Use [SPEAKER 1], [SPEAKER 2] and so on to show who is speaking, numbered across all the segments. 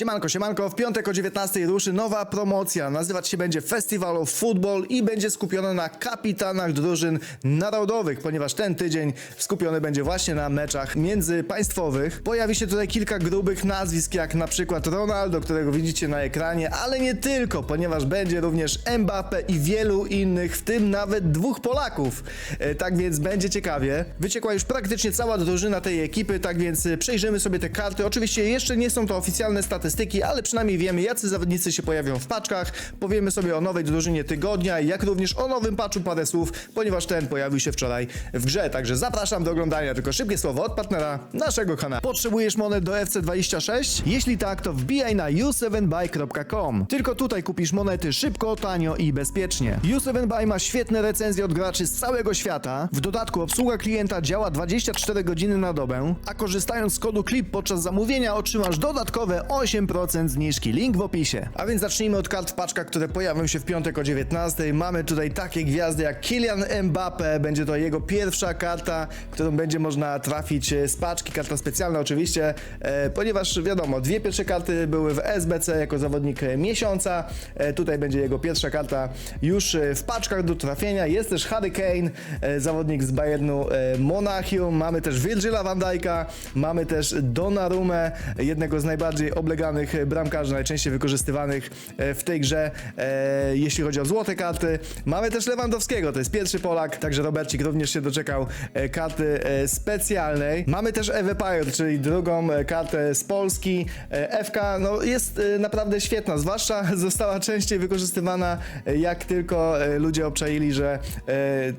[SPEAKER 1] Siemanko, siemanko, w piątek o 19 ruszy nowa promocja. Nazywać się będzie Festival of Football i będzie skupiona na kapitanach drużyn narodowych, ponieważ ten tydzień skupiony będzie właśnie na meczach międzypaństwowych. Pojawi się tutaj kilka grubych nazwisk, jak na przykład Ronaldo, którego widzicie na ekranie, ale nie tylko, ponieważ będzie również Mbappe i wielu innych, w tym nawet dwóch Polaków. E, Tak więc będzie ciekawie. Wyciekła już praktycznie cała drużyna tej ekipy, tak więc przejrzymy sobie te karty. Oczywiście jeszcze nie są to oficjalne statystyki, ale przynajmniej wiemy, jacy zawodnicy się pojawią w paczkach. Powiemy sobie o nowej drużynie tygodnia, jak również o nowym patchu parę słów, ponieważ ten pojawił się wczoraj w grze. Także zapraszam do oglądania. Tylko szybkie słowo od partnera naszego kanału. Potrzebujesz monet do FC26? Jeśli tak, to wbijaj na u7buy.com. Tylko tutaj kupisz monety szybko, tanio i bezpiecznie. U7buy ma świetne recenzje od graczy z całego świata. W dodatku obsługa klienta działa 24 godziny na dobę, a korzystając z kodu CLIP podczas zamówienia otrzymasz dodatkowe 8% zniżki. Link w opisie. A więc zacznijmy od kart w paczkach, które pojawią się w piątek o 19. Mamy tutaj takie gwiazdy jak Kylian Mbappe. Będzie to jego pierwsza karta, którą będzie można trafić e, z paczki. Karta specjalna oczywiście, e, ponieważ wiadomo, dwie pierwsze karty były w SBC jako zawodnik miesiąca. E, tutaj będzie jego pierwsza karta już w paczkach do trafienia. Jest też Harry Kane, zawodnik z Bayernu Monachium. Mamy też Virgila van Dijk'a, mamy też Donnarumę, jednego z najbardziej obleganych e, bramkarzy, najczęściej wykorzystywanych e, w tej grze, e, jeśli chodzi o złote karty. Mamy też Lewandowskiego, to jest pierwszy Polak, także Robercik również się doczekał e, karty specjalnej. Mamy też Ewę Pajor, czyli drugą kartę z Polski. E, FK no, jest naprawdę świetna, zwłaszcza została częściej wykorzystywana, jak tylko ludzie obczaili, że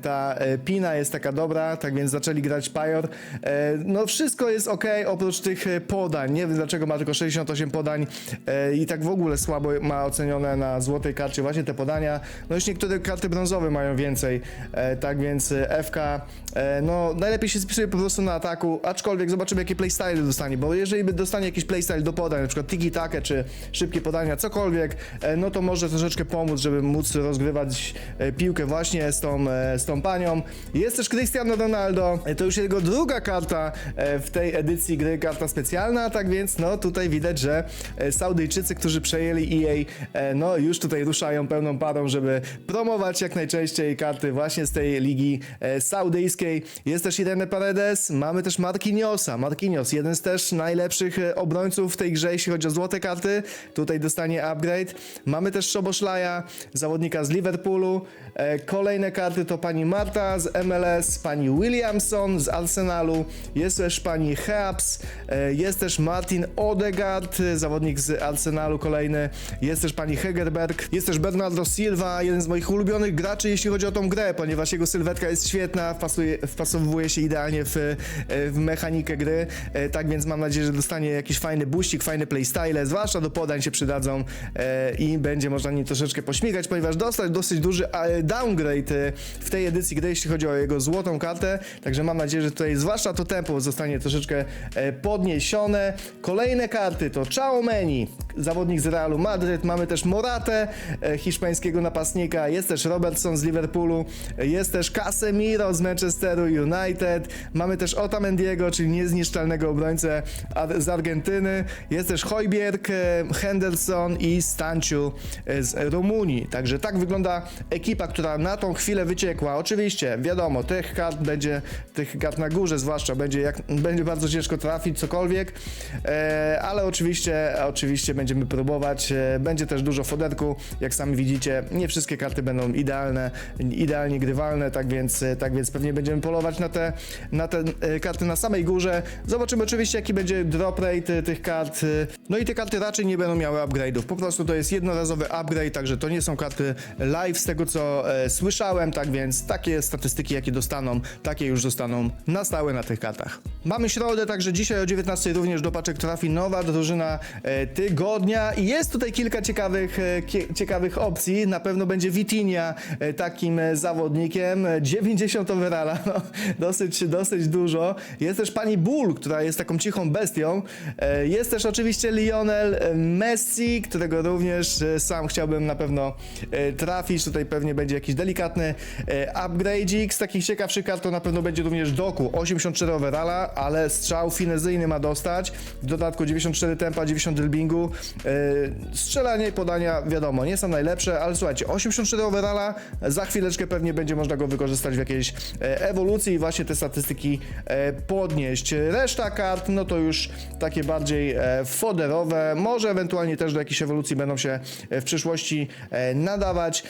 [SPEAKER 1] ta pina jest taka dobra, tak więc zaczęli grać Pajor. No wszystko jest ok, oprócz tych podań. Nie wiem dlaczego ma tylko 68 podań e, i tak w ogóle słabo ma ocenione na złotej karcie właśnie te podania. No już niektóre karty brązowe mają więcej, e, tak więc e, FK no najlepiej się spisuje po prostu na ataku, aczkolwiek zobaczymy jakie playstyle dostanie, bo jeżeli by dostanie jakiś playstyle do podań, na przykład tiki takie czy szybkie podania, cokolwiek, no to może troszeczkę pomóc, żeby móc rozgrywać piłkę właśnie z tą, z tą panią. Jest też Cristiano Ronaldo, to już jego druga karta w tej edycji gry, karta specjalna, tak więc no tutaj widać, że e, Saudyjczycy, którzy przejęli EA, e, no już tutaj ruszają pełną parą, żeby promować jak najczęściej karty właśnie z tej ligi e, saudyjskiej. Jest też Irene Paredes, mamy też Marquinhosa. Marquinhos, jeden z też najlepszych obrońców w tej grze, jeśli chodzi o złote karty. Tutaj dostanie upgrade. Mamy też Szoboszlaja, zawodnika z Liverpoolu. Kolejne karty to pani Marta z MLS, pani Williamson z Arsenalu, jest też pani Heaps, jest też Martin Odegaard, zawodnik z Arsenalu kolejny, jest też pani Hegerberg, jest też Bernardo Silva, jeden z moich ulubionych graczy, jeśli chodzi o tą grę, ponieważ jego sylwetka jest świetna, wpasuje, wpasowuje się idealnie w, e, w mechanikę gry, e, tak więc mam nadzieję, że dostanie jakiś fajny buścik, fajne playstyle, zwłaszcza do podań się przydadzą e, i będzie można nim troszeczkę pośmigać, ponieważ dostać dosyć duży downgrade w tej edycji gry, jeśli chodzi o jego złotą kartę, także mam nadzieję, że tutaj zwłaszcza to tempo zostanie troszeczkę podniesione. Kolejne karty to Chao Meni, zawodnik z Realu Madryt, mamy też Moratę, e, hiszpańskiego napastnika, jest też Robertson z Liverpoolu, jest też Casemiro z Manchesteru United, mamy też Otamendiego, czyli niezniszczalnego obrońcę z Argentyny, jest też Hojbjerg, e, Henderson i Stanciu e, z Rumunii. Także tak wygląda ekipa, która na tą chwilę wyciekła. Oczywiście, wiadomo, tych kart będzie, tych kart na górze zwłaszcza, będzie, jak, będzie bardzo ciężko trafić cokolwiek, ale oczywiście, oczywiście będziemy próbować. E, będzie też dużo foderku, jak sami widzicie, nie wszystkie karty będą idealne, idealnie grywalne, tak więc, e, tak więc pewnie będziemy polować na te, na te e, karty na samej górze. Zobaczymy oczywiście, jaki będzie drop rate tych kart. No i te karty raczej nie będą miały upgrade'ów. Po prostu to jest jednorazowy upgrade, także to nie są karty live z tego co słyszałem, tak więc takie statystyki, jakie dostaną, takie już zostaną na stałe na tych kartach. Mamy środę, także dzisiaj o 19 również do paczek trafi nowa drużyna tygodnia i jest tutaj kilka ciekawych, e, ciekawych opcji. Na pewno będzie Vitinia e, takim e, zawodnikiem. E, 90 overalla, no, dosyć, dosyć dużo. Jest też pani Bull, która jest taką cichą bestią. E, Jest też oczywiście Lionel e, Messi, którego również e, sam chciałbym na pewno e, trafić. Tutaj pewnie będzie jakiś delikatny e, upgrade'ik. Z takich ciekawszych kart to na pewno będzie również Doku. 84 overalla, ale strzał finezyjny ma dostać. W dodatku 94 tempa, 90 driblingu. E, strzelanie i podania, wiadomo, nie są najlepsze, ale słuchajcie, 84 overalla, za chwileczkę pewnie będzie można go wykorzystać w jakiejś e, ewolucji i właśnie te statystyki e, podnieść. Reszta kart, no to już takie bardziej foderowe, może ewentualnie też do jakiejś ewolucji będą się w przyszłości nadawać,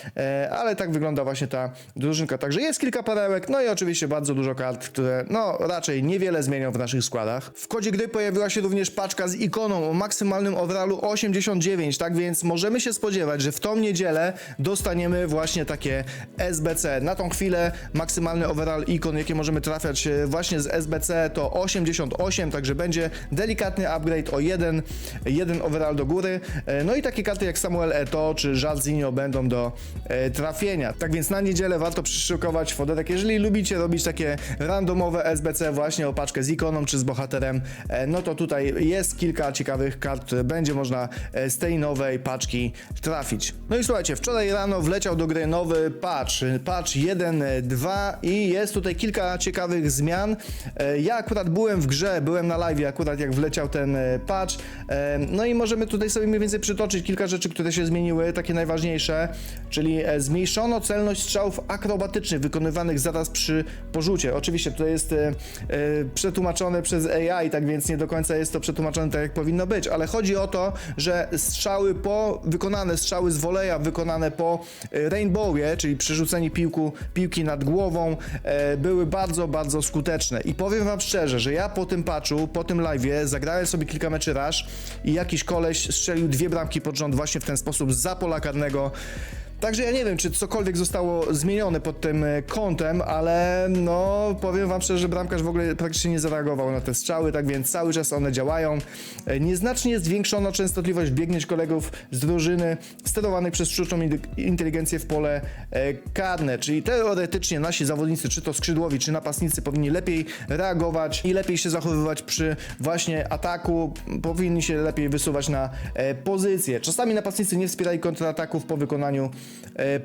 [SPEAKER 1] ale tak wygląda właśnie ta drużynka. Także jest kilka perełek, no i oczywiście bardzo dużo kart, które no raczej niewiele zmienią w naszych składach. W kodzie gry pojawiła się również paczka z ikoną maksymalnym overallu 89, tak więc możemy się spodziewać, że w tą niedzielę dostaniemy właśnie takie SBC. Na tą chwilę maksymalny overall ikon, jakie możemy trafiać e, właśnie z SBC to 88, także będzie delikatny upgrade o jeden, jeden overall do góry. E, No i takie karty jak Samuel Eto czy Jarzinho będą do e, trafienia. Tak więc na niedzielę warto przyszykować foderek. Jeżeli lubicie robić takie randomowe SBC właśnie o paczkę z ikoną czy z bohaterem, no to tutaj jest kilka ciekawych kart, będzie można e, z tej nowej paczki trafić. No i słuchajcie, wczoraj rano wleciał do gry nowy patch, patch 1.2 i jest tutaj kilka ciekawych zmian. E, Ja akurat byłem w grze, byłem na live akurat jak wleciał ten e, patch, no i możemy tutaj sobie mniej więcej przytoczyć kilka rzeczy, które się zmieniły, takie najważniejsze, czyli zmniejszono celność strzałów akrobatycznych wykonywanych zaraz przy porzucie. Oczywiście to jest przetłumaczone przez AI, tak więc nie do końca jest to przetłumaczone tak jak powinno być, ale chodzi o to, że strzały po, wykonane strzały z woleja, wykonane po e, rainbowie, czyli przerzucenie piłku, piłki nad głową, e, były bardzo, bardzo skuteczne. I powiem wam szczerze, że ja po tym patchu, po tym live'ie zagrałem sobie kilka meczy rush i jakiś koleś strzelił dwie bramki pod rząd właśnie w ten sposób za pola karnego. Także ja nie wiem, czy cokolwiek zostało zmienione pod tym e, kątem, ale no powiem wam szczerze, że bramkarz w ogóle praktycznie nie zareagował na te strzały, tak więc cały czas one działają. E, Nieznacznie zwiększono częstotliwość biegnięć kolegów z drużyny sterowanych przez sztuczną inteligencję w pole e, karne, czyli teoretycznie nasi zawodnicy, czy to skrzydłowi, czy napastnicy powinni lepiej reagować i lepiej się zachowywać przy właśnie ataku, powinni się lepiej wysuwać na pozycję. Czasami napastnicy nie wspierali kontrataków po wykonaniu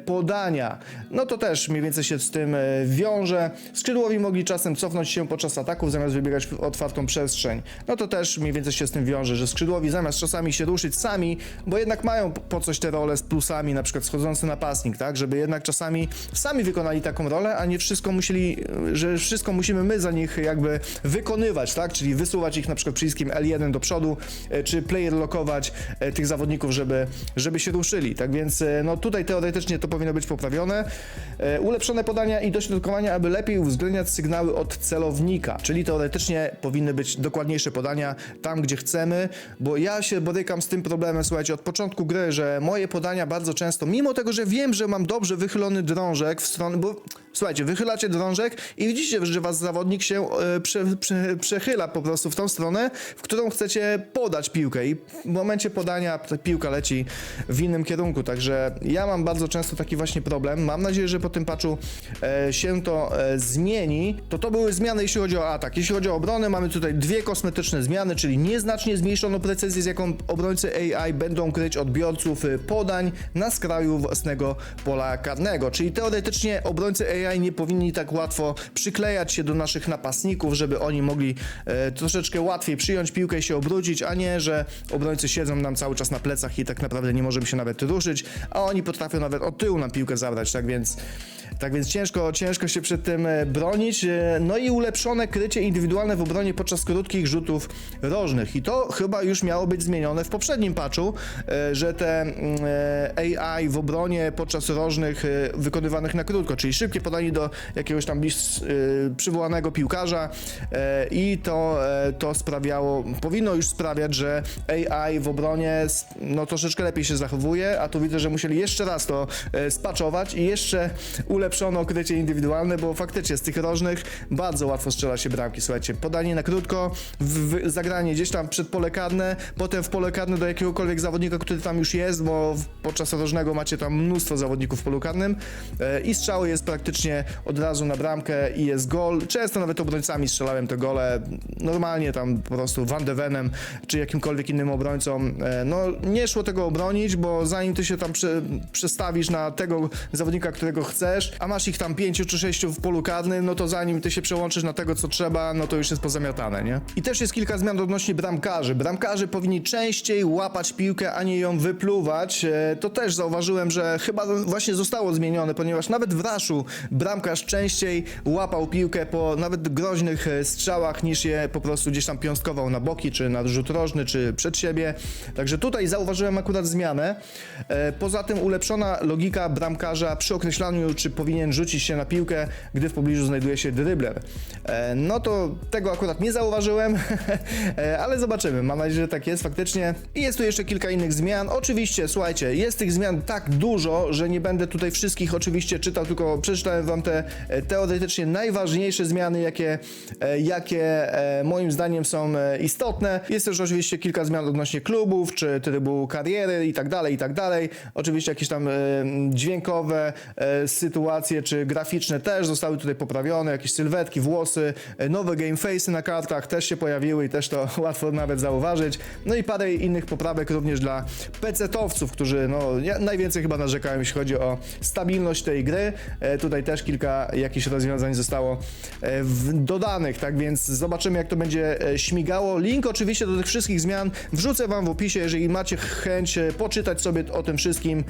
[SPEAKER 1] podania. No to też mniej więcej się z tym e, wiąże. Skrzydłowi mogli czasem cofnąć się podczas ataków zamiast wybiegać w otwartą przestrzeń. No to też mniej więcej się z tym wiąże, że skrzydłowi zamiast czasami się ruszyć sami, bo jednak mają po coś te role z plusami, na przykład schodzący napastnik, tak, żeby jednak czasami sami wykonali taką rolę, a nie wszystko musieli, e, że wszystko musimy my za nich jakby wykonywać, tak, czyli wysuwać ich na przykład przyciskiem L1 do przodu, e, czy player lokować e, tych zawodników, żeby, żeby się ruszyli, tak więc e, no tutaj teoretycznie to powinno być poprawione. E, Ulepszone podania i dośrodkowania, aby lepiej uwzględniać sygnały od celownika, czyli teoretycznie powinny być dokładniejsze podania tam, gdzie chcemy, bo ja się borykam z tym problemem, słuchajcie, od początku gry, że moje podania bardzo często, mimo tego, że wiem, że mam dobrze wychylony drążek w stronę, bo słuchajcie, wychylacie drążek i widzicie, że was zawodnik się e, prze, prze, przechyla po prostu w tą stronę, w którą chcecie podać piłkę i w momencie podania ta piłka leci w innym kierunku, także ja mam bardzo często taki właśnie problem. Mam nadzieję, że po tym patchu e, się to e, zmieni. To to były zmiany, jeśli chodzi o atak. Jeśli chodzi o obronę, mamy tutaj dwie kosmetyczne zmiany, czyli nieznacznie zmniejszono precyzję, z jaką obrońcy AI będą kryć odbiorców e, podań na skraju własnego pola karnego. Czyli teoretycznie obrońcy AI nie powinni tak łatwo przyklejać się do naszych napastników, żeby oni mogli e, troszeczkę łatwiej przyjąć piłkę i się obrócić, a nie, że obrońcy siedzą nam cały czas na plecach i tak naprawdę nie możemy się nawet ruszyć, a oni potrafią nawet od tyłu na piłkę zabrać, tak więc tak więc ciężko, ciężko się przed tym e, bronić. E, No i ulepszone krycie indywidualne w obronie podczas krótkich rzutów rożnych. I to chyba już miało być zmienione w poprzednim patchu, e, że te mm, AI w obronie podczas rożnych wykonywanych na krótko, czyli szybkie podanie do jakiegoś tam bliż e, przywołanego piłkarza e, i to, e, to sprawiało, powinno już sprawiać, że AI w obronie no troszeczkę lepiej się zachowuje, a tu widzę, że musieli jeszcze raz to e, spaczować i jeszcze ulepszono krycie indywidualne, bo faktycznie z tych rożnych bardzo łatwo strzela się bramki. Słuchajcie, podanie na krótko, w, zagranie gdzieś tam przed pole karne, potem w pole karne do jakiegokolwiek zawodnika, który tam już jest, bo podczas rożnego macie tam mnóstwo zawodników w polu karnym i strzały jest praktycznie od razu na bramkę i jest gol. Często nawet obrońcami strzelałem te gole, normalnie tam po prostu Van de Venem czy jakimkolwiek innym obrońcą. E, no nie szło tego obronić, bo zanim ty się tam prze, przestawisz na tego zawodnika, którego chcesz, a masz ich tam pięciu czy sześciu w polu karnym, no to zanim ty się przełączysz na tego, co trzeba, no to już jest pozamiatane, nie? I też jest kilka zmian odnośnie bramkarzy. Bramkarzy powinni częściej łapać piłkę, a nie ją wypluwać. E, To też zauważyłem, że chyba właśnie zostało zmienione, ponieważ nawet w raszu bramkarz częściej łapał piłkę po nawet groźnych e, strzałach, niż je po prostu gdzieś tam piąstkował na boki, czy na rzut rożny, czy przed siebie. Także tutaj zauważyłem akurat zmianę. E, Poza tym ulepszona logika bramkarza przy określaniu, czy powinien rzucić się na piłkę, gdy w pobliżu znajduje się drybler. E, No to tego akurat nie zauważyłem, ale zobaczymy. Mam nadzieję, że tak jest faktycznie. I jest tu jeszcze kilka innych zmian. Oczywiście, słuchajcie, jest tych zmian tak dużo, że nie będę tutaj wszystkich oczywiście czytał, tylko przeczytałem wam te e, teoretycznie najważniejsze zmiany, jakie, e, jakie e, moim zdaniem są istotne. Jest też oczywiście kilka zmian odnośnie klubów, czy trybu kariery i tak dalej, i tak dalej. Oczywiście jakieś tam dźwiękowe sytuacje, czy graficzne też zostały tutaj poprawione, jakieś sylwetki, włosy, nowe game face'y na kartach też się pojawiły i też to łatwo nawet zauważyć. No i parę innych poprawek również dla PC-towców, którzy no, najwięcej chyba narzekają, jeśli chodzi o stabilność tej gry. Tutaj też kilka jakichś rozwiązań zostało e, dodanych, tak więc zobaczymy jak to będzie e, śmigało. Link oczywiście do tych wszystkich zmian wrzucę wam w opisie, jeżeli macie chęć e, poczytać sobie o tym wszystkim,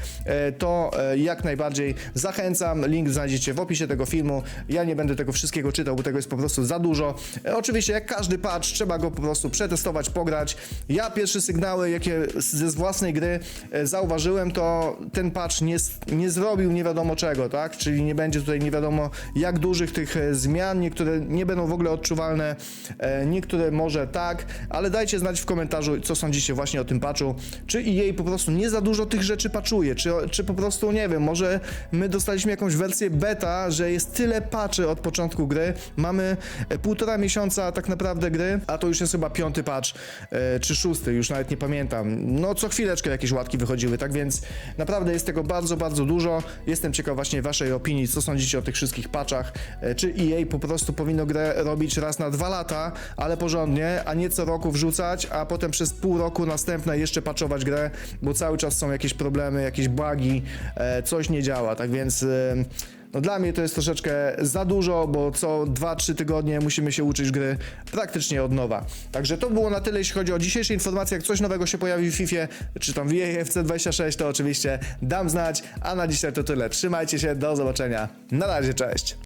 [SPEAKER 1] to jak najbardziej zachęcam. Link znajdziecie w opisie tego filmu. Ja nie będę tego wszystkiego czytał, bo tego jest po prostu za dużo. Oczywiście jak każdy patch, trzeba go po prostu przetestować, pograć. Ja pierwsze sygnały, jakie ze własnej gry zauważyłem, to ten patch nie, nie zrobił nie wiadomo czego, tak? Czyli nie będzie tutaj nie wiadomo jak dużych tych e, zmian, niektóre nie będą w ogóle odczuwalne, e, niektóre może tak, ale dajcie znać w komentarzu, co sądzicie właśnie o tym patchu. Czy EA po prostu nie za dużo tych rzeczy patchuje, czy, czy po prostu, nie wiem, może my dostaliśmy jakąś wersję beta, że jest tyle patchy od początku gry, mamy e, półtora miesiąca tak naprawdę gry, a to już jest chyba piąty patch, czy szósty, już nawet nie pamiętam. No co chwileczkę jakieś łatki wychodziły, tak więc naprawdę jest tego bardzo, bardzo dużo. Jestem ciekaw właśnie waszej opinii, co sądzicie o tych wszystkich patchach. E, Czy EA po prostu powinno grę robić raz na dwa lata, ale porządnie, a nie co roku wrzucać, a potem przez pół roku następne jeszcze patchować grę, bo cały czas są jakieś problemy, jakieś bugi, e, coś nie działa, tak więc... no dla mnie to jest troszeczkę za dużo, bo co 2-3 tygodnie musimy się uczyć gry praktycznie od nowa. Także to było na tyle, jeśli chodzi o dzisiejsze informacje. Jak coś nowego się pojawi w FIFA, czy tam w EA FC26, to oczywiście dam znać. A na dzisiaj to tyle. Trzymajcie się, do zobaczenia. Na razie, cześć.